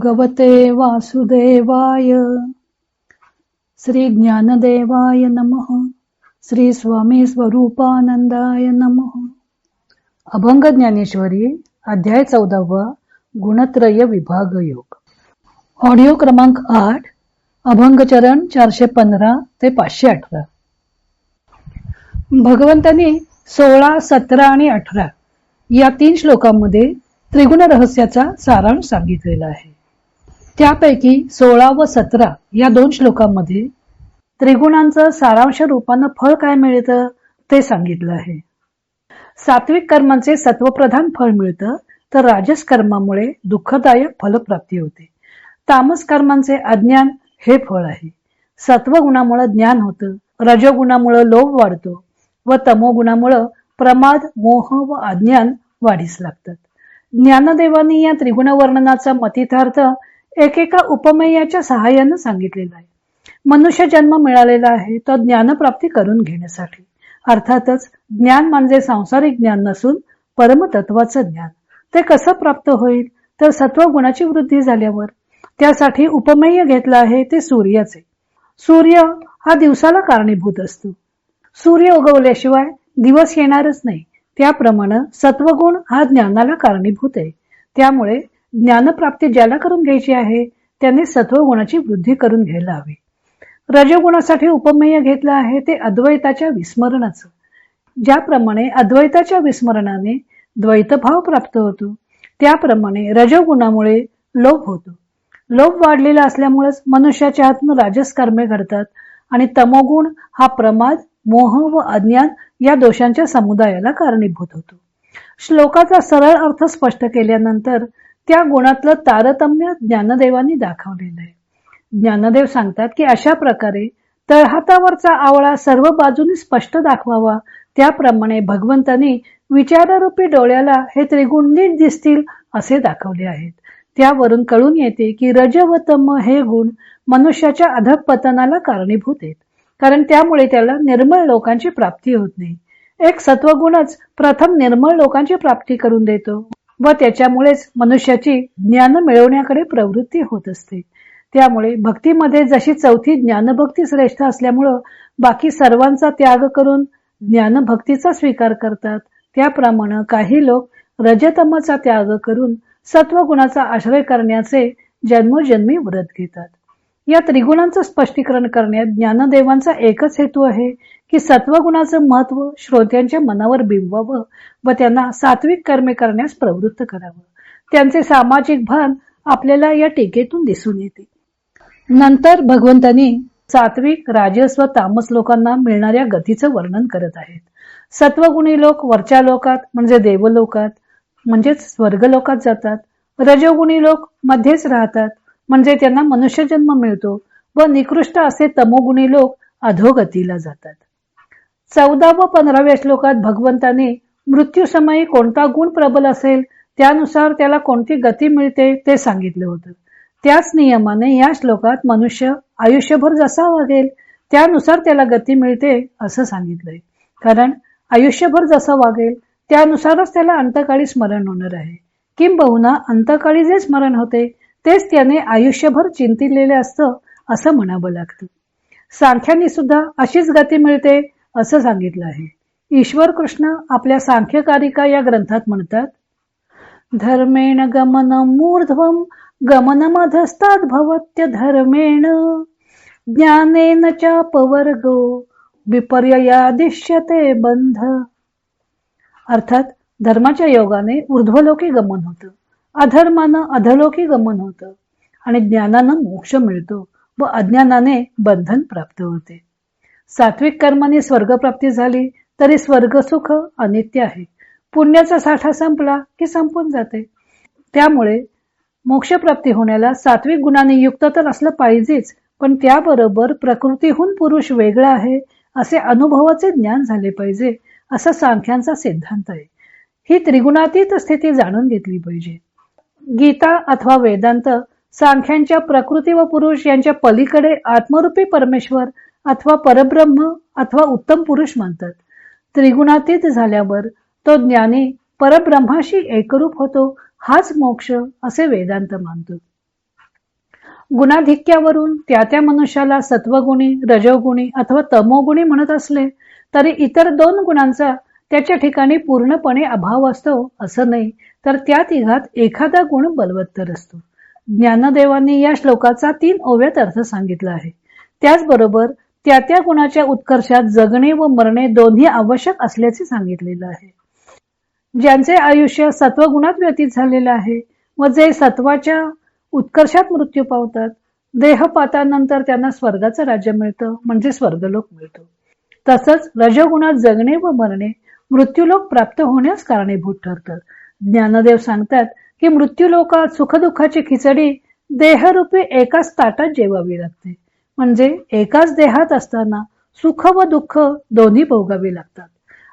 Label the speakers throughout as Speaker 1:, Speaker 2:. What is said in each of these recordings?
Speaker 1: भगवते वासुदेवाय. श्री ज्ञानदेवाय नमः. श्री स्वामी स्वरूपानंदाय नमः. अभंग ज्ञानेश्वरी अध्याय चौदावा गुणत्रय विभाग योग. ऑडिओ क्रमांक आठ अभंगचरण चारशे पंधरा ते पाचशे अठरा. भगवंतांनी सोळा सतरा आणि अठरा या तीन श्लोकांमध्ये त्रिगुण रहस्याचा सारांश सांगितलेला आहे. त्यापैकी सोळा व सतरा या दोन श्लोकांमध्ये त्रिगुणांचं सारांश रूपानं फळ काय मिळतं ते सांगितलं आहे. सात्विक कर्मांचे सत्वप्रधान फळ मिळतं तर राजस कर्मामुळे दुःखदायक फलप्राप्ती होते. तामस कर्मांचे अज्ञान हे फळ आहे. सत्वगुणामुळे ज्ञान होतं रजगुणामुळं लोभ वाढतो व तमोगुणामुळं प्रमाद मोह व अज्ञान वाढीस लागतात ज्ञानदेवानी या त्रिगुण वर्णनाचा मतितार्थ एकेका उपमेयाच्या सहाय्यानं सांगितलेलं आहे. मनुष्य जन्म मिळालेला आहे तो ज्ञानप्राप्ती करून घेण्यासाठी. अर्थातच ज्ञान म्हणजे सांसारिक ज्ञान नसून परमतत्वाचं ज्ञान. ते कसं प्राप्त होईल? तर सत्वगुणाची वृद्धी झाल्यावर. त्यासाठी उपमेय घेतलं आहे ते सूर्याचे. सूर्य हा दिवसाला कारणीभूत असतो. सूर्य उगवल्याशिवाय दिवस येणारच नाही. त्याप्रमाणे सत्वगुण हा ज्ञानाला कारणीभूत आहे. त्यामुळे ज्ञानप्राप्ती ज्याला करून घ्यायची आहे त्याने सत्वगुणाची वृद्धी करून घ्यायला हवी. रजगुणासाठी उपमेय घेतलं आहे ते अद्वैताच्या विस्मरणाचं. ज्याप्रमाणे अद्वैताच्या विस्मरणाने द्वैतभाव प्राप्त होतो त्याप्रमाणे रजगुणामुळे लोभ होतो. लोभ वाढलेला असल्यामुळेच मनुष्याच्या हातून राजस कर्मे घडतात आणि तमोगुण हा प्रमाद मोह व अज्ञान या दोषांच्या समुदायाला कारणीभूत होतो. श्लोकाचा सरळ अर्थ स्पष्ट केल्यानंतर त्या गुणातलं तारतम्य ज्ञानदेवांनी दाखवलेलं आहे. ज्ञानदेव सांगतात की अशा प्रकारे तळहातावरचा आवळा सर्व बाजूनी स्पष्ट दाखवावा. त्याप्रमाणे भगवंतांनी विचाररूपी डोळ्याला हे त्रिगुण नीट दिसतील असे दाखवले आहेत. त्यावरून कळून येते की रज व तम हे गुण मनुष्याच्या अधक पतनाला कारणीभूत आहेत. कारण त्यामुळे त्याला निर्मळ लोकांची प्राप्ती होत नाही. एक सत्वगुणच प्रथम निर्मळ लोकांची प्राप्ती करून देतो. व त्याच्यामुळेच मनुष्याची ज्ञान मिळवण्याकडे प्रवृत्ती होत असते. त्यामुळे भक्तीमध्ये जशी चौथी ज्ञानभक्ती श्रेष्ठ असल्यामुळं बाकी सर्वांचा त्याग करून ज्ञानभक्तीचा स्वीकार करतात. त्याप्रमाणे काही लोक रजतमचा त्याग करून सत्वगुणाचा आश्रय करण्याचे जन्मोजन्मी व्रत घेतात. या त्रिगुणांचं स्पष्टीकरण करण्यात ज्ञानदेवांचा एकच हेतू आहे की सत्वगुणाचं महत्त्व श्रोत्यांच्या मनावर बिंबवावं व त्यांना सात्विक कर्मे करण्यास प्रवृत्त करावं. त्यांचे सामाजिक भान आपल्याला या टीकेतून दिसून येते. नंतर भगवंतांनी सात्विक राजस व तामस लोकांना मिळणाऱ्या गतीचं वर्णन करत आहेत. सत्वगुणी लोक वरच्या लोकात म्हणजे देवलोकात म्हणजेच स्वर्गलोकात जातात. रजोगुणी लोक मध्येच राहतात म्हणजे त्यांना मनुष्यजन्म मिळतो व निकृष्ट असे तमोगुणी लोक अधोगतीला जातात. चौदा व पंधराव्या श्लोकात भगवंताने मृत्यूसमयी कोणता गुण प्रबल असेल त्यानुसार त्याला कोणती गती मिळते? ते सांगितले होतं. त्याच नियमाने या श्लोकात मनुष्य आयुष्यभर जसा वागेल त्यानुसार त्याला गती मिळते असं सांगितलंय. कारण आयुष्यभर जसं वागेल त्यानुसारच त्याला अंतकाळी स्मरण होणार आहे. किंबहुना अंतकाळी जे स्मरण होते तेच त्याने आयुष्यभर चिंतिलेले असतं असं म्हणावं लागतं. सांख्यानी सुद्धा अशीच गती मिळते असं सांगितलं आहे. ईश्वर कृष्ण आपल्या सांख्यकारिका या ग्रंथात म्हणतात धर्मेण गमन मूर्ध्वम गमनमधस्तात् भवत्य धर्मेण ज्ञानेन चापवर्गो विपर्ययादिश्यते बंध अर्थात धर्माच्या योगाने ऊर्ध्वलोकी गमन होतं अधर्मानं अधलोकी गमन होतं आणि ज्ञानानं मोक्ष मिळतो व अज्ञानाने बंधन प्राप्त होते. सात्विक कर्माने स्वर्गप्राप्ती झाली तरी स्वर्ग सुख अनित्य आहे. पुण्याचा साठा संपला की संपून जाते. त्यामुळे मोक्षप्राप्ती होण्याला सात्विक गुणाने युक्त तर असलं पाहिजेच पण त्याबरोबर प्रकृतीहून पुरुष वेगळा आहे असे अनुभवाचे ज्ञान झाले पाहिजे असा सांख्यांचा सिद्धांत आहे. ही त्रिगुणातीत स्थिती जाणून घेतली पाहिजे. गीता अथवा वेदांत सांख्यांच्या प्रकृती व पुरुष यांच्या पलीकडे आत्मरूपी परमेश्वर अथवा परब्रह्म अथवा उत्तम पुरुष म्हणतात. त्रिगुणातीत झाल्यावर तो ज्ञानी परब्रह्माशी एकरूप होतो हाच मोक्ष असे वेदांत मानतो. गुणाधिक्यावरून त्या त्या मनुष्याला सत्वगुणी रजोगुणी अथवा तमोगुणी म्हणत असले तरी इतर दोन गुणांचा त्याच्या ठिकाणी पूर्णपणे अभाव असतो असं नाही तर त्या तिघात एखादा गुण बलवत्तर असतो. ज्ञानदेवांनी या श्लोकाचा तीन ओव्यात अर्थ सांगितला आहे. त्याचबरोबर त्या त्या गुणाच्या उत्कर्षात जगणे व मरणे दोन्ही आवश्यक असल्याचे सांगितलेलं आहे. ज्यांचे आयुष्य सत्वगुणात व्यतीत झालेलं आहे व जे सत्वाच्या उत्कर्षात मृत्यू पावतात देहपातानंतर त्यांना स्वर्गाचं राज्य मिळतं म्हणजे स्वर्गलोक मिळतो. तसंच रजगुणात जगणे व मरणे मृत्यूलोक प्राप्त होण्यास कारणीभूत ठरतात. ज्ञानदेव सांगतात की मृत्यूलोकात सुखदुःखाची खिचडी देहरूपी एकाच ताटात जेवावी लागते. म्हणजे एकाच देहात असताना सुख व दुःख दोन्ही भोगावी लागतात.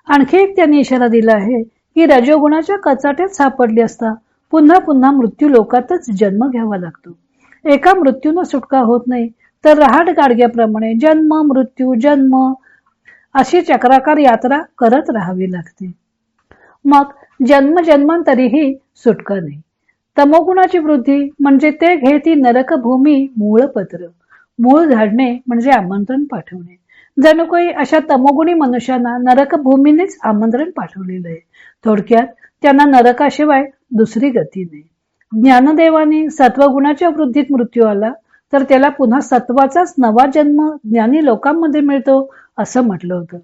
Speaker 1: आणखी एक त्यांनी इशारा दिला आहे की रजोगुणाच्या कचाट्यात सापडली असता पुन्हा पुन्हा मृत्यू लोकातच जन्म घ्यावा लागतो. एका मृत्यूनं सुटका होत नाही तर रहाट गाडग्याप्रमाणे जन्म मृत्यू जन्म अशी चक्राकार यात्रा करत राहावी लागते. मग जन्म जन्मांतरीही सुटका नाही. तमोगुणाची वृद्धी म्हणजे ते घेती नरकभूमी मूळपत्र मूळ झाडणे म्हणजे आमंत्रण पाठवणे. जणू काही अशा तमोगुणी मनुष्यांना नरकभूमीनेच आमंत्रण पाठवलेलं आहे. थोडक्यात त्यांना नरकाशिवाय दुसरी गती नाही. ज्ञानदेवाने सत्वगुणाच्या वृद्धीत मृत्यू आला तर त्याला पुन्हा सत्वाचाच नवा जन्म ज्ञानी लोकांमध्ये मिळतो असं म्हटलं होतं.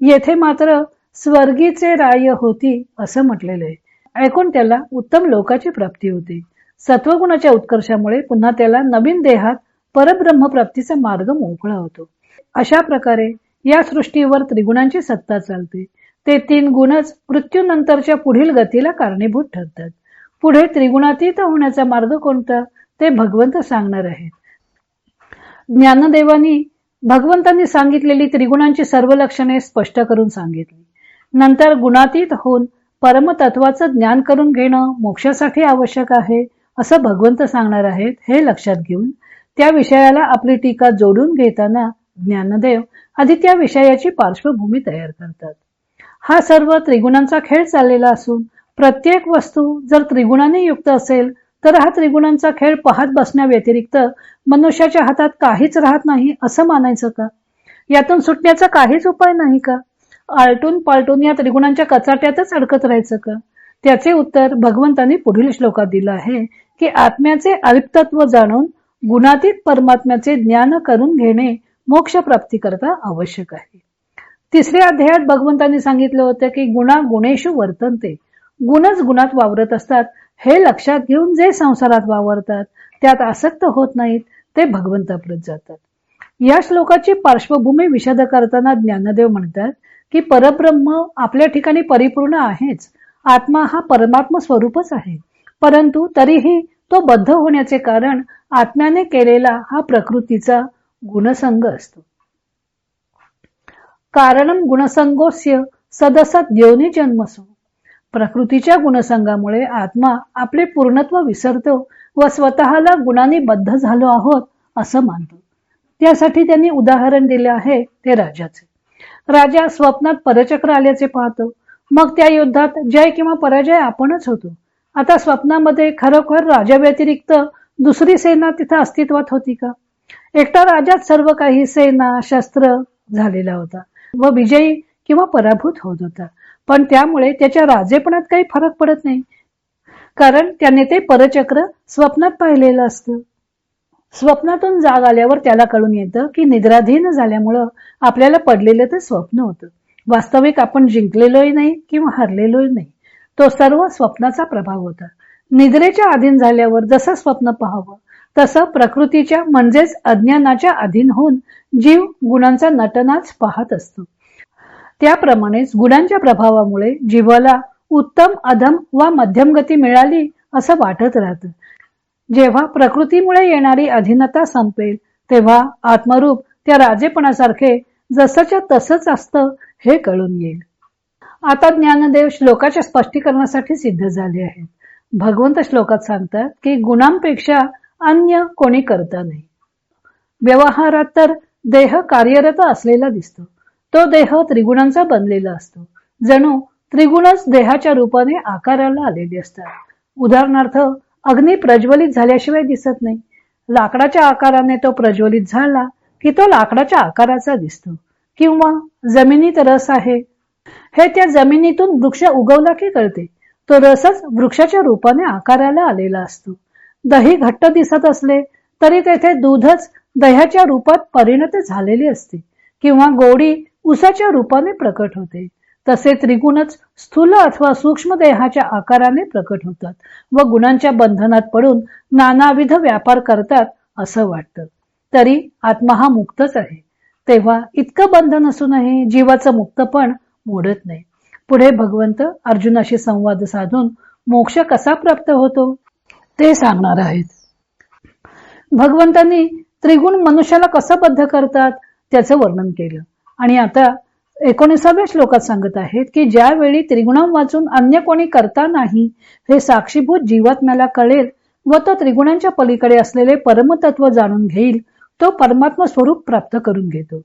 Speaker 1: येथे मात्र स्वर्गीचे राय होती असं म्हटलेलं आहे. ऐकून त्याला उत्तम लोकाची प्राप्ती होती. सत्वगुणाच्या उत्कर्षामुळे पुन्हा त्याला नवीन देहात परब्रह्म प्राप्तीचा मार्ग मोकळा होतो. अशा प्रकारे या सृष्टीवर त्रिगुणांची सत्ता चालते. ते तीन गुणच मृत्यूनंतरच्या पुढील गतीला कारणीभूत ठरतात. पुढे त्रिगुणातीत होण्याचा मार्ग कोणता? ते भगवंत सांगणार आहेत. ज्ञानदेवानी भगवंतांनी सांगितलेली त्रिगुणांची सर्व लक्षणे स्पष्ट करून सांगितली. नंतर गुणातीत होऊन परमतत्वाचं ज्ञान करून घेणं मोक्षासाठी आवश्यक आहे असं भगवंत सांगणार आहेत हे लक्षात घेऊन त्या विषयाला आपली टीका जोडून घेताना ज्ञानदेव आधी त्या विषयाची पार्श्वभूमी तयार करतात. हा सर्व त्रिगुणांचा खेळ चाललेला असून प्रत्येक वस्तू जर त्रिगुणाने युक्त असेल तर हा त्रिगुणांचा खेळ पाहत बसण्याव्यतिरिक्त मनुष्याच्या हातात काहीच राहत नाही असं मानायचं का? यातून सुटण्याचा काहीच उपाय नाही का? आलटून पालटून या त्रिगुणांच्या कचाट्यातच अडकत राहायचं का? त्याचे उत्तर भगवंतांनी पुढील श्लोकात दिलं आहे की आत्म्याचे अलिप्तत्व जाणून गुणातीत परमात्म्याचे ज्ञान करून घेणे मोक्ष प्राप्ती करता आवश्यक आहे. तिसऱ्या अध्यायात भगवंतांनी सांगितलं होतं की गुणा गुणेशू वर्तनते. गुणच गुणात वावरत असतात. हे लक्षात घेऊन जे संसारात वावरतात त्यात आसक्त होत नाहीत ते भगवंताप्रत जातात. या श्लोकाची पार्श्वभूमी विशद करताना ज्ञानदेव म्हणतात की परब्रह्म आपल्या ठिकाणी परिपूर्ण आहेच. आत्मा हा परमात्म स्वरूपच आहे. परंतु तरीही तो बद्ध होण्याचे कारण आत्म्याने केलेला हा प्रकृतीचा गुणसंग असतो. कारण गुणसंगोस्य सदसत देवनी जन्मसो. प्रकृतीच्या गुणसंगामुळे आत्मा आपले पूर्णत्व विसरतो व स्वतःला गुणांनी बद्ध झालो आहोत असं मानतो. त्यासाठी त्यांनी उदाहरण दिले आहे ते राजाचे. राजा स्वप्नात परचक्र आल्याचे पाहतो. मग त्या युद्धात जय किंवा पराजय आपणच होतो. आता स्वप्नामध्ये खरोखर राजा व्यतिरिक्त दुसरी सेना तिथं अस्तित्वात होती का? एकटा राजाच सर्व काही सेना शस्त्र झालेला होता व विजयी किंवा पराभूत होत होता. पण त्यामुळे त्याच्या राजेपणात काही फरक पडत नाही. कारण त्याने ते परचक्र स्वप्नात पाहिलेलं असतं. स्वप्नातून जाग आल्यावर त्याला कळून येतं की निद्राधीन झाल्यामुळं आपल्याला पडलेलं ते स्वप्न होतं. वास्तविक आपण जिंकलेलोही नाही किंवा हरलेलोही नाही. तो सर्व स्वप्नाचा प्रभाव होता. निद्रेच्या अधीन झाल्यावर जसं स्वप्न पाहावं तसं प्रकृतीच्या म्हणजेच अज्ञानाच्या अधीन होऊन जीव गुणांचा नटनाच पाहत असतो. त्याप्रमाणेच गुणांच्या प्रभावामुळे जीवाला उत्तम अधम वा मध्यम गती मिळाली असं वाटत राहतं. जेव्हा प्रकृतीमुळे येणारी अधीनता संपेल तेव्हा आत्मरूप त्या राजेपणासारखे जसंच्या तसंच असतं हे कळून येईल. आता ज्ञानदेव श्लोकाच्या स्पष्टीकरणासाठी सिद्ध झाले आहेत. भगवंत श्लोकात सांगतात की गुणांपेक्षा अन्य कोणी करता नाही. व्यवहारात तर देह कार्यरत असलेला दिसतो. तो देह त्रिगुणांचा बनलेला असतो. जणू त्रिगुणच देहाच्या रूपाने आकाराला आलेले असतात. उदाहरणार्थ अग्नी प्रज्वलित झाल्याशिवाय दिसत नाही. लाकडाच्या आकाराने तो प्रज्वलित झाला की तो लाकडाच्या आकाराचा दिसतो. किंवा जमिनीत रस आहे हे त्या जमिनीतून वृक्ष उगवला की कळते तो रसच वृक्षाच्या रूपाने आकाराला आलेला असतो. दही घट्ट दिसत असले तरी तेथे दूधच दह्याच्या रूपात परिणत झालेली असते किंवा गोडी उसाच्या रूपाने प्रकट होते. तसे त्रिगुणच स्थूल अथवा सूक्ष्म देहाच्या आकाराने प्रकट होतात व गुणांच्या बंधनात पडून नानाविध व्यापार करतात असं वाटतं. तरी आत्मा हा मुक्तच आहे. तेव्हा इतकं बंधन असूनही जीवाचं मुक्तपण मोडत नाही. पुढे भगवंत अर्जुनाशी संवाद साधून मोक्ष कसा प्राप्त होतो? ते सांगणार आहेत. भगवंतांनी त्रिगुण मनुष्याला कसं बद्ध करतात? त्याचं वर्णन केलं. आणि आता एकोणीसाव्या श्लोकात सांगत आहेत की ज्यावेळी त्रिगुणां वाचून अन्य कोणी करता नाही हे साक्षीभूत जीवात्म्याला कळेल व तो त्रिगुणांच्या पलीकडे असलेले परमतत्व जाणून घेईल तो परमात्मा स्वरूप प्राप्त करून घेतो.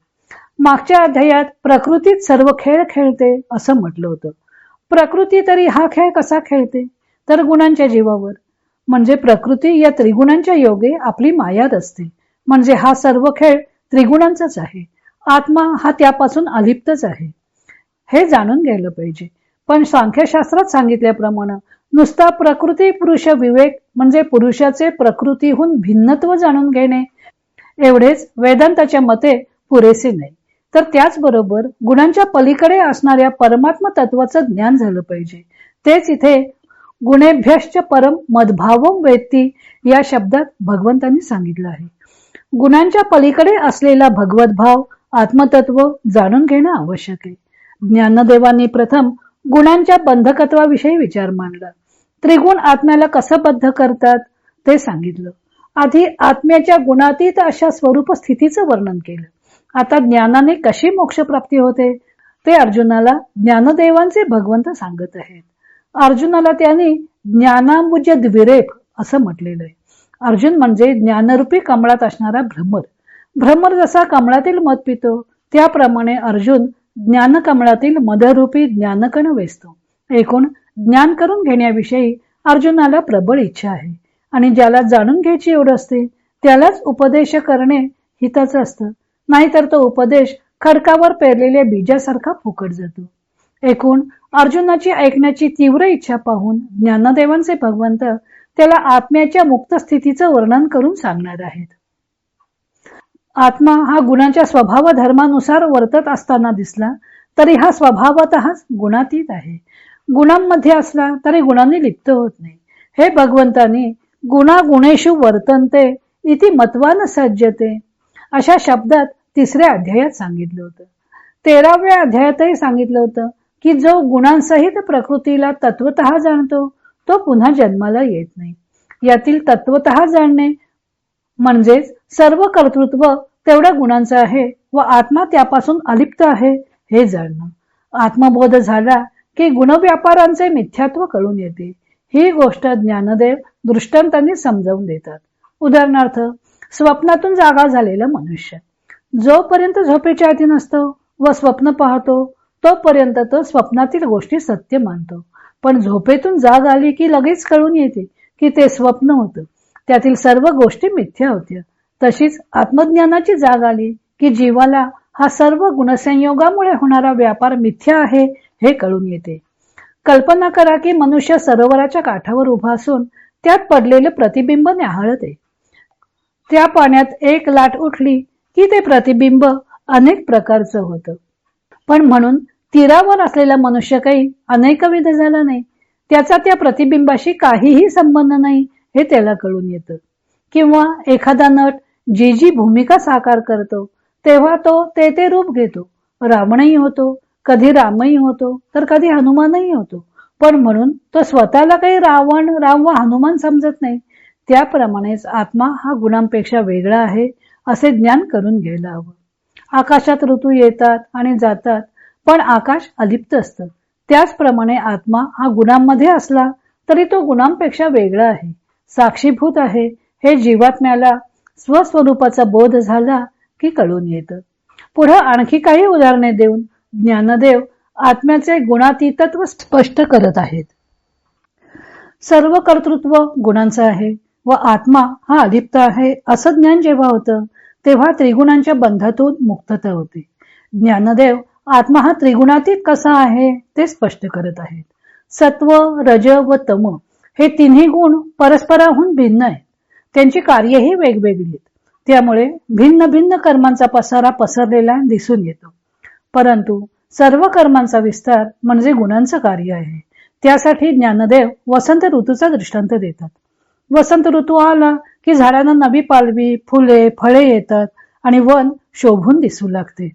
Speaker 1: मागच्या अध्यायात प्रकृतीत सर्व खेळ खेळते असं म्हटलं होतं. प्रकृती तरी हा खेळ कसा खेळते? तर गुणांच्या जीवावर. म्हणजे प्रकृती या त्रिगुणांच्या योगे आपली मायात असते. म्हणजे हा सर्व खेळ त्रिगुणांचाच आहे. आत्मा हा त्यापासून अलिप्तच आहे. हे जाणून घ्यायला पाहिजे. पण सांख्यशास्त्रात सांगितल्याप्रमाणे नुसता प्रकृती पुरुष विवेक म्हणजे पुरुषाचे प्रकृतीहून भिन्नत्व जाणून घेणे एवढेच वेदांताच्या मते पुरेसे नाही. तर त्याचबरोबर गुणांच्या पलीकडे असणाऱ्या परमात्म तत्वाचं ज्ञान झालं पाहिजे. तेच इथे गुणेभ्यश्च परम मदभावम वेत्ती या शब्दात भगवंतांनी सांगितलं आहे. गुणांच्या पलीकडे असलेला भगवत भाव आत्मतत्व जाणून घेणं आवश्यक आहे. ज्ञानदेवांनी प्रथम गुणांच्या बंधकत्वाविषयी विचार मांडला. त्रिगुण आत्म्याला कसं बद्ध करतात ते सांगितलं. आधी आत्म्याच्या गुणातीत अशा स्वरूप स्थितीचं वर्णन केलं. आता ज्ञानाने कशी मोक्षप्राप्ती होते? ते अर्जुनाला ज्ञानदेवांचे भगवंत सांगत आहेत. अर्जुनाला त्यांनी ज्ञानांबुज द्विरेप असं म्हटलेलं आहे. अर्जुन म्हणजे ज्ञानरूपी कमळात असणारा भ्रमर. भ्रमर जसा कमळातील मध पितो त्याप्रमाणे अर्जुन ज्ञानकमळातील मदरूपी ज्ञानकण वेचतो. एकूण ज्ञान करून घेण्याविषयी अर्जुनाला प्रबळ इच्छा आहे. आणि ज्याला जाणून घ्यायची एवढं असते त्यालाच उपदेश करणे हिताचं असतं. नाहीतर तो उपदेश खडकावर पेरलेल्या बीजासारखा फुकट जातो. एकूण अर्जुनाची ऐकण्याची तीव्र इच्छा पाहून ज्ञानदेवांचे भगवंत त्याला आत्म्याच्या मुक्त स्थितीचं वर्णन करून सांगणार आहेत. आत्मा हा गुणाच्या स्वभाव धर्मानुसार वर्तत असताना दिसला तरी हा स्वभावत गुणातीत आहे. गुणांमध्ये असला तरी गुणांनी लिप्त होत नाही. हे भगवंतानी गुणा गुणेशु वर्तनते इति मत्वान सज्जते. अशा शब्दात तिसऱ्या अध्यायात सांगितलं होतं. तेराव्या अध्यायातही सांगितलं होतं की जो गुणांसहित प्रकृतीला तत्वत जाणतो तो पुन्हा जन्माला येत नाही. यातील तत्वत जाणणे म्हणजेच सर्व कर्तृत्व तेवढ्या गुणांचं आहे व आत्मा त्यापासून अलिप्त आहे हे जाणणं. आत्मबोध झाला की गुणव्यापारांचे मिथ्यात्व कळून येते. ही गोष्ट ज्ञानदेव दृष्टांतांनी समजावून देतात. उदाहरणार्थ स्वप्नातून जागा झालेलं मनुष्य. जोपर्यंत झोपेच्या आधी नसतो व स्वप्न पाहतो तोपर्यंत तो स्वप्नातील गोष्टी सत्य मानतो. पण झोपेतून जाग आली की लगेच कळून येते की ते स्वप्न होतं. त्यातील सर्व गोष्टी मिथ्या होत्या. तशीच आत्मज्ञानाची जाग आली की जीवाला हा सर्व गुणसंयोगामुळे होणारा व्यापार मिथ्या आहे हे कळून येते. कल्पना करा की मनुष्य सरोवराच्या काठावर उभा असून त्यात पडलेले प्रतिबिंब न्याहाळते त्या पाण्यात एक लाट उठली की ते प्रतिबिंब अनेक प्रकारचं होतं. पण म्हणून तीरावर असलेला मनुष्य काही अनेकविध झाला नाही. त्याचा त्या प्रतिबिंबाशी काहीही संबंध नाही हे त्याला कळून येतं. किंवा एखादा नट जी जी भूमिका साकार करतो तेव्हा तो ते ते रूप घेतो. रावणही होतो कधी रामही होतो तर कधी हनुमानही होतो. पण म्हणून तो स्वतःला काही रावण राम व हनुमान समजत नाही. त्याप्रमाणेच आत्मा हा गुणांपेक्षा वेगळा आहे असे ज्ञान करून घ्यायला हवं. आकाशात ऋतू येतात आणि जातात पण आकाश अलिप्त असतं. त्याचप्रमाणे आत्मा हा गुणांमध्ये असला तरी तो गुणांपेक्षा वेगळा आहे. साक्षीभूत आहे हे जीवात्म्याला स्वस्वरूपाचा बोध झाला की कळून येतं. पुढं आणखी काही उदाहरणे देऊन ज्ञानदेव आत्म्याचे गुणातीतत्व स्पष्ट करत आहेत. सर्व कर्तृत्व गुणांचं आहे. व आत्मा हा अलिप्त आहे असं ज्ञान जेव्हा होतं तेव्हा त्रिगुणांच्या बंधातून मुक्तता होते. ज्ञानदेव आत्मा हा त्रिगुणातीत कसा आहे ते स्पष्ट करत आहेत. सत्व रज व तम हे तिन्ही गुण परस्पराहून भिन्न आहेत. त्यांची कार्यही वेगवेगळी आहेत. त्यामुळे भिन्न भिन्न कर्मांचा पसारा पसरलेला दिसून येतो. परंतु सर्व कर्मांचा विस्तार म्हणजे गुणांचं कार्य आहे. त्यासाठी ज्ञानदेव वसंत ऋतूचा दृष्टांत देतात. वसंत ऋतू आला की झाडांना नवी पालवी फुले फळे येतात आणि वन शोभून दिसू लागते.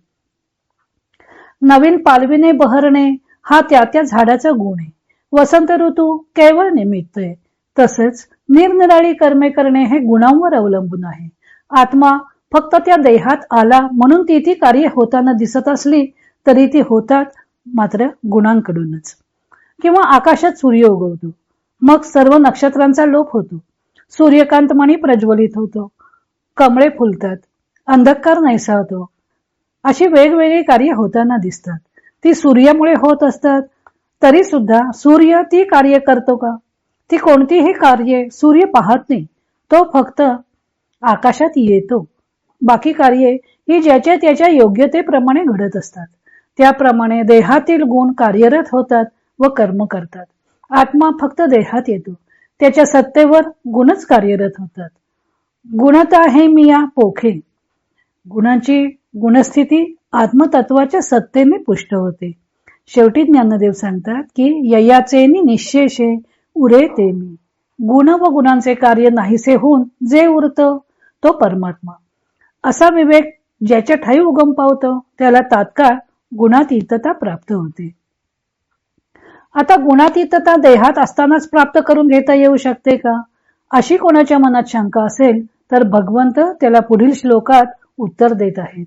Speaker 1: नवीन पालवीने बहरणे हा त्या त्या झाडाचा गुण आहे. वसंत ऋतू केवळ निमित्त आहे. तसेच निरनिराळी कर्मे करणे हे गुणांवर अवलंबून आहे. आत्मा फक्त त्या देहात आला म्हणून ती ती कार्य होताना दिसत असली तरी ती होतात मात्र गुणांकडूनच. किंवा आकाशात सूर्य उगवतो. मग सर्व नक्षत्रांचा लोप होतो. सूर्यकांतमणी प्रज्वलित होतो. कमळे फुलतात. अंधकार नाहीसा अशी वेगवेगळी कार्य होताना दिसतात. ती सूर्यामुळे होत असतात. तरी सुद्धा सूर्य ती कार्य करतो का? ती कोणतीही कार्य सूर्य पाहत नाही. तो फक्त आकाशात येतो. बाकी कार्ये ही ज्याच्या त्याच्या योग्यतेप्रमाणे घडत असतात. त्याप्रमाणे देहातील गुण कार्यरत होतात व कर्म करतात. आत्मा फक्त देहात येतो. त्याच्या सत्तेवर गुणच कार्यरत होतात. गुणत आहे मी मिया पोखे. गुणांची गुणस्थिती आत्मतत्वाच्या सत्तेने पुष्ट होते. शेवटी ज्ञानदेव सांगतात की ययाचे निशेषे उरे ते मी. गुण व गुणांचे कार्य नाहीसे होऊन जे उरत तो परमात्मा. असा विवेक ज्याच्या ठाई उगम पावतो त्याला तात्काळ गुणातीतता प्राप्त होते. आता गुणातीतता देहात असतानाच प्राप्त करून घेता येऊ शकते का? अशी कोणाच्या मनात शंका असेल तर भगवंत त्याला पुढील श्लोकात उत्तर देत आहेत.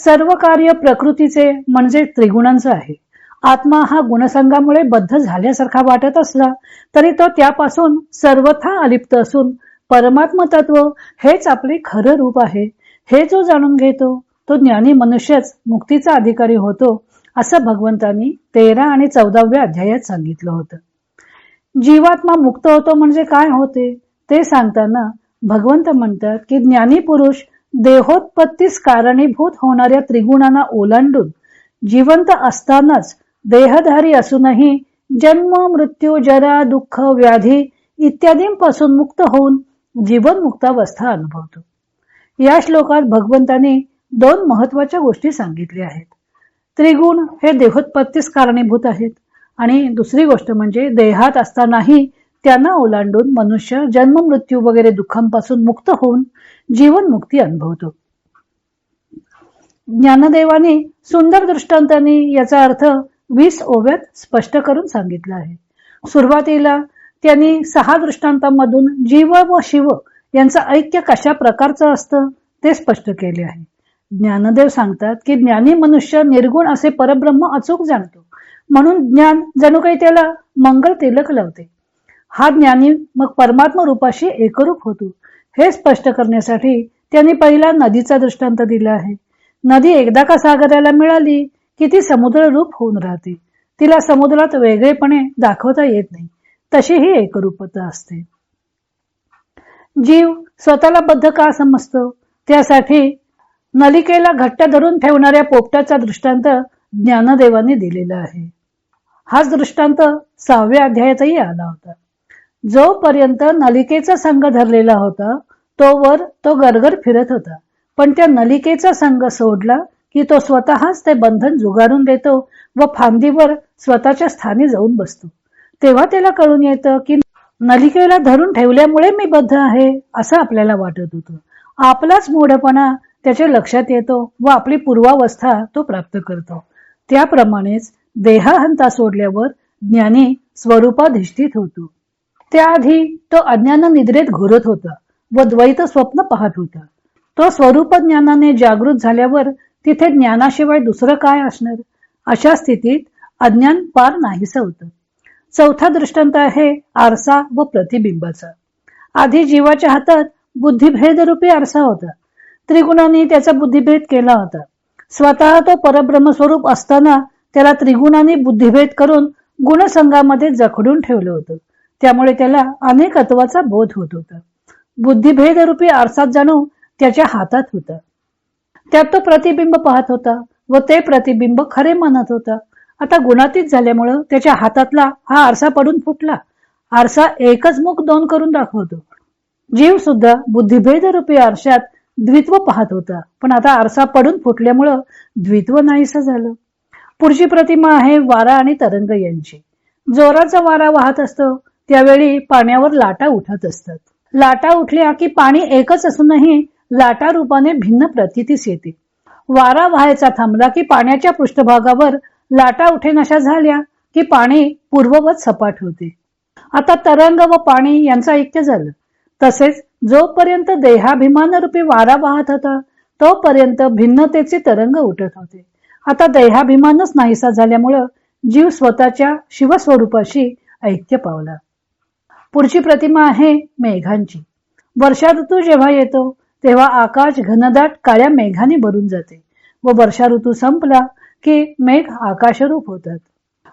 Speaker 1: सर्व कार्य प्रकृतीचे म्हणजे त्रिगुणांचं आहे. आत्मा हा गुणसंगामुळे बद्ध झाल्यासारखा वाटत असला तरी तो त्यापासून सर्वथा अलिप्त असून परमात्म तत्व हेच आपले खरं रूप आहे. हे जो जाणून घेतो तो ज्ञानी मनुष्यच मुक्तीचा अधिकारी होतो असं भगवंतांनी तेरा आणि चौदाव्या अध्यायात सांगितलं होतं. जीवात्मा मुक्त होतो म्हणजे काय होते? ते सांगताना भगवंत म्हणतात की ज्ञानी पुरुष देहोत्पत्तीस कारणीभूत होणाऱ्या त्रिगुणांना ओलांडून जिवंत असतानाच देहधारी असूनही जन्म मृत्यू जरा दुःख व्याधी इत्यादींपासून मुक्त होऊन जीवनमुक्तावस्था अनुभवतो. या श्लोकात भगवंतांनी दोन महत्त्वाच्या गोष्टी सांगितल्या आहेत. त्रिगुण हे देहोत्पत्तीस कारणीभूत आहेत. आणि दुसरी गोष्ट म्हणजे देहात असतानाही त्यांना ओलांडून मनुष्य जन्म मृत्यू वगैरे दुःखांपासून मुक्त होऊन जीवनमुक्ती अनुभवतो. ज्ञानदेवाने सुंदर दृष्टांतांनी याचा अर्थ वीस ओव्यात स्पष्ट करून सांगितला आहे. सुरुवातीला त्यांनी सहा दृष्टांतांमधून जीव व शिव यांचं ऐक्य कशा प्रकारचं असतं ते स्पष्ट केले आहे. ज्ञानदेव सांगतात की ज्ञानी मनुष्य निर्गुण असे परब्रह्म अचूक जाणतो. म्हणून ज्ञान जणू काही त्याला मंगल तिलक लावते. हा ज्ञानी मग परमात्मा रूपाशी एकरूप होतो. हे स्पष्ट करण्यासाठी त्यांनी पहिला नदीचा दृष्टांत दिला आहे. नदी एकदा का सागराला मिळाली की ती समुद्र रूप होऊन राहते. तिला समुद्रात वेगळेपणे दाखवता येत नाही. तशी ही एकरूपता असते. जीव स्वतःला बद्ध का समजतो? त्यासाठी नलिकेला घट्ट धरून ठेवणाऱ्या पोपटाचा दृष्टांत ज्ञानदेवाने दिलेला आहे. हाच दृष्टांत सहाव्या अध्यायातही आला होता. जोपर्यंत नलिकेचा संघ धरलेला होता तोवर तो गरगर फिरत होता. पण त्या नलिकेचा संघ सोडला की तो स्वतःच ते बंधन जुगारून देतो व फांदीवर स्वतःच्या स्थानी जाऊन बसतो. तेव्हा त्याला कळून येतं की नलिकेला धरून ठेवल्यामुळे मी बद्ध आहे असं आपल्याला वाटत होतं. आपलाच मूढपणा त्याच्या लक्षात येतो व आपली पूर्वावस्था तो प्राप्त करतो. त्याप्रमाणेच देहाहंता सोडल्यावर ज्ञानी स्वरूपाधिष्ठित होतो. त्याआधी तो अज्ञान निद्रेत घोरत होता व द्वैत स्वप्न पाहत होता. तो स्वरूप ज्ञानाने जागृत झाल्यावर तिथे ज्ञानाशिवाय दुसरं काय असणार? अशा स्थितीत अज्ञान पार नाहीसं होतं. चौथा दृष्टांत आहे आरसा व प्रतिबिंबाचा. आधी जीवाच्या हातात बुद्धिभेदरूपी आरसा होता. त्रिगुणांनी त्याचा बुद्धिभेद केला होता. स्वतः तो परब्रह्म स्वरूप असताना त्याला त्रिगुणांनी बुद्धिभेद करून गुणसंघामध्ये जखडून ठेवलं होतं. त्यामुळे त्याला अनेकत्वाचा बोध होत होता. बुद्धिभेद रूपी आरसात जाणू त्याच्या हातात होता. त्यात तो प्रतिबिंब पाहत होता व ते प्रतिबिंब खरे मानत होता. आता गुणातीत झाल्यामुळं त्याच्या हातातला हा आरसा पडून फुटला. आरसा एकच मुख दोन करून दाखवतो. जीव सुद्धा बुद्धिभेद रूपी आरशात द्वित्व पाहत होता. पण आता आरसा पडून फुटल्यामुळं द्वित्व नाहीसं झालं. पुढची प्रतिमा आहे वारा आणि तरंग यांची. जोराचा वारा वाहत असतो. त्यावेळी पाण्यावर लाटा उठत असतात. लाटा उठल्या की पाणी एकच असूनही लाटा रूपाने भिन्न प्रतीतीस येते. वारा व्हायचा थांबला की पाण्याच्या पृष्ठभागावर लाटा उठेनाशा झाल्या की पाणी पूर्ववत सपाट होते. आता तरंग व पाणी यांचं ऐक्य झालं. तसेच जोपर्यंत देहाभिमान रूपी वारा वाहत होता तोपर्यंत भिन्नतेचे तरंग उठत होते. आता देहाभिमानच नाहीसा झाल्यामुळं जीव स्वतःच्या शिवस्वरूपाशी ऐक्य पावला. पुढची प्रतिमा आहे मेघांची. वर्षा ऋतू जेव्हा येतो तेव्हा आकाश घनदाट काळ्या मेघाने भरून जाते व वर्षा ऋतू संपला की मेघ आकाशरूप होतात.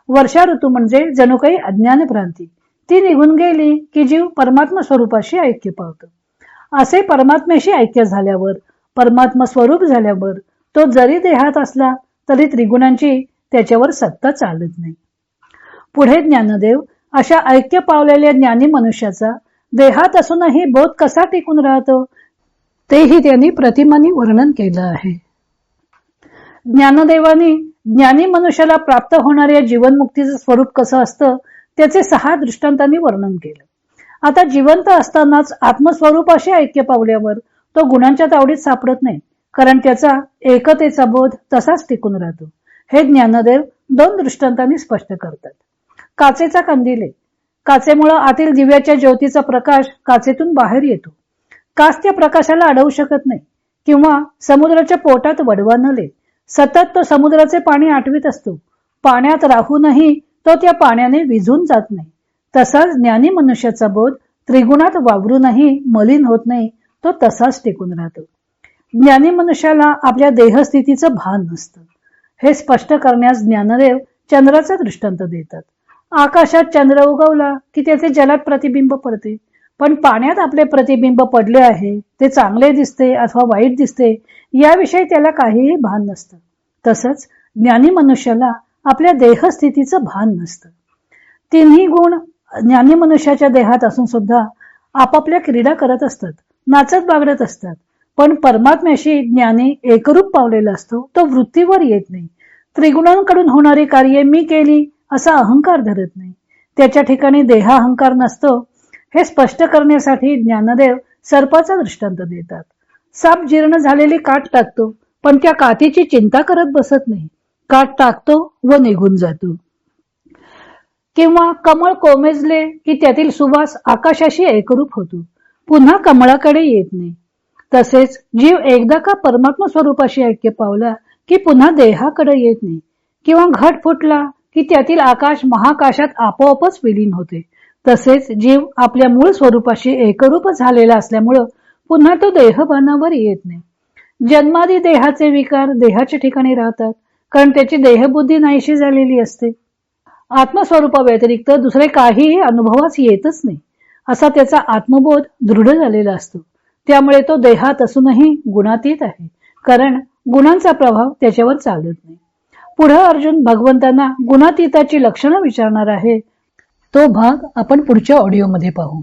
Speaker 1: वर्षा ऋतू म्हणजे जणू काही अज्ञान भ्रांती ती निघून गेली की जीव परमात्मा स्वरूपाशी ऐक्य पावतो. असे परमात्म्याशी ऐक्य झाल्यावर परमात्मा स्वरूप झाल्यावर तो जरी देहात असला तरी त्रिगुणांची त्याच्यावर सत्ता चालत नाही. पुढे ज्ञानदेव अशा ऐक्य पावलेल्या ज्ञानी मनुष्याचा देहात असूनही बोध कसा टिकून राहतो तेही त्यांनी प्रतिमानी वर्णन केलं आहे. ज्ञानदेवानी ज्ञानी मनुष्याला प्राप्त होणाऱ्या जीवनमुक्तीचं स्वरूप कसं असतं त्याचे सहा दृष्टांतांनी वर्णन केलं. आता जिवंत असतानाच आत्मस्वरूपाशी ऐक्य पावल्यावर तो गुणांच्या तावडीत सापडत नाही कारण त्याचा एकतेचा बोध तसाच टिकून राहतो. हे ज्ञानदेव दोन दृष्टांतांनी स्पष्ट करतात. काचेचा कंदिले. काचेमुळं आतील दिव्याच्या ज्योतीचा प्रकाश काचेतून बाहेर येतो. काच त्या प्रकाशाला अडवू शकत नाही किंवा समुद्राच्या पोटात वडवा नले सतत तो समुद्राचे पाणी आटवीत असतो. पाण्यात राहूनही तो त्या पाण्याने विझून जात नाही. तसाच ज्ञानी मनुष्याचा बोध त्रिगुणात वावरूनही मलिन होत नाही तो तसाच टिकून राहतो. ज्ञानी मनुष्याला आपल्या देहस्थितीचं भान नसतं. हे स्पष्ट करण्यास ज्ञानदेव चंद्राचा दृष्टांत देतात. आकाशात चंद्र उगवला की त्याचे जलात प्रतिबिंब पडते. पण पाण्यात आपले प्रतिबिंब पडले आहे ते चांगले दिसते अथवा वाईट दिसते याविषयी त्याला काहीही भान नसतं. तसंच ज्ञानी मनुष्याला आपल्या देहस्थितीचं भान नसतं. तिन्ही गुण ज्ञानी मनुष्याच्या देहात असून सुद्धा आपापल्या क्रीडा करत असतात नाचत बागडत असतात. पण परमात्म्याशी ज्ञानी एकरूप पावलेला असतो तो वृत्तीवर येत नाही. त्रिगुणांकडून होणारी कार्य मी केली असा अहंकार धरत नाही. त्याच्या ठिकाणी देहा अहंकार नसतो हे स्पष्ट करण्यासाठी ज्ञानदेव सर्पाचा दृष्टांत देतात. साप जीर्ण झालेली काठ टाकतो पण त्या काठीची चिंता करत बसत नाही. काठ टाकतो व निघून जातो. किंवा कमळ कोमेजले की त्यातील सुवास आकाशाशी एकरूप होतो. पुन्हा कमळाकडे येत नाही. तसेच जीव एकदा का परमात्मा स्वरूपाशी ऐक्य पावला की पुन्हा देहाकडे येत नाही. किंवा घट फुटला की त्यातील आकाश महाकाशात आपोआपच विलीन होते. तसेच जीव आपल्या मूळ स्वरूपाशी एकरूप झालेला असल्यामुळं पुन्हा तो देहभानावर येत नाही. जन्मादी देहाचे विकार देहाच्या ठिकाणी राहतात कारण त्याची देहबुद्धी नाहीशी झालेली असते. आत्मस्वरूपा व्यतिरिक्त दुसरे काहीही अनुभवास येतच नाही. असा त्याचा आत्मबोध दृढ झालेला असतो. त्यामुळे तो देहात असूनही गुणातीत आहे. कारण गुणांचा प्रभाव त्याच्यावर चालत नाही. पुढे अर्जुन भगवंतांना गुणातीताची लक्षणं विचारणार आहे. तो भाग आपण पुढच्या ऑडिओमध्ये पाहू.